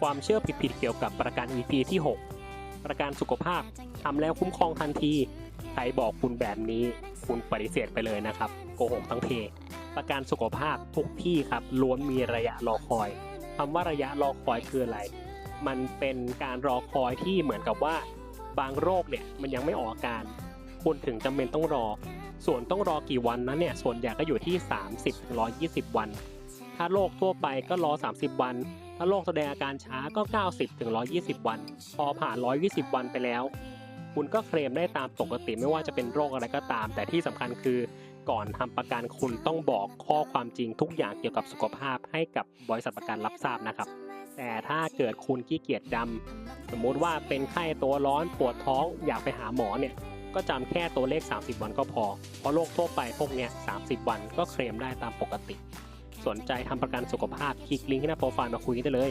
ความเชื่อผิดๆเกี่ยวกับประกัน EP ที่ 6 ประกันสุขภาพทำแล้วคุ้มครองทันที ใครบอกคุณแบบนี้ คุณปฏิเสธไปเลยนะครับโกหกทั้งเพประกันสุขภาพทุกที่ครับล้วนมีระยะรอคอยคำว่าระยะรอคอยคืออะไร มันเป็นการรอคอยที่เหมือนกับว่า บางโรคเนี่ยมันยังไม่ออกอาการ คุณถึงจำเป็นต้องรอ ส่วนต้องรอกี่วันนั้นเนี่ยส่วนใหญ่ก็อยู่ที่ 30-120 วัน ถ้าโรคทั่วไปก็รอ 30 วัน ถ้าโรคแสดงอาการช้าก็ 90-120 วัน พอผ่าน 120 วันไปแล้ว คุณก็เคลมได้ตามปกติไม่ว่าจะเป็นโรคอะไรก็ตาม แต่ที่สำคัญคือก่อนทำประกันคุณต้องบอกข้อความจริงทุกอย่างเกี่ยวกับสุขภาพให้กับบริษัทประกันรับทราบนะครับ แต่ถ้าเกิดคุณขี้เกียจดำสมมติว่าเป็นไข้ตัวร้อนปวดท้องอยากไปหาหมอเนี่ยก็จำแค่ตัวเลข 30 วันก็พอ เพราะโรคทั่วไปพวกเนี้ย30 วันก็เคลมได้ตามปกติ สนใจทำประกันสุขภาพคลิกลิงก์ที่หน้าโปรไฟล์มาคุยกันได้เลย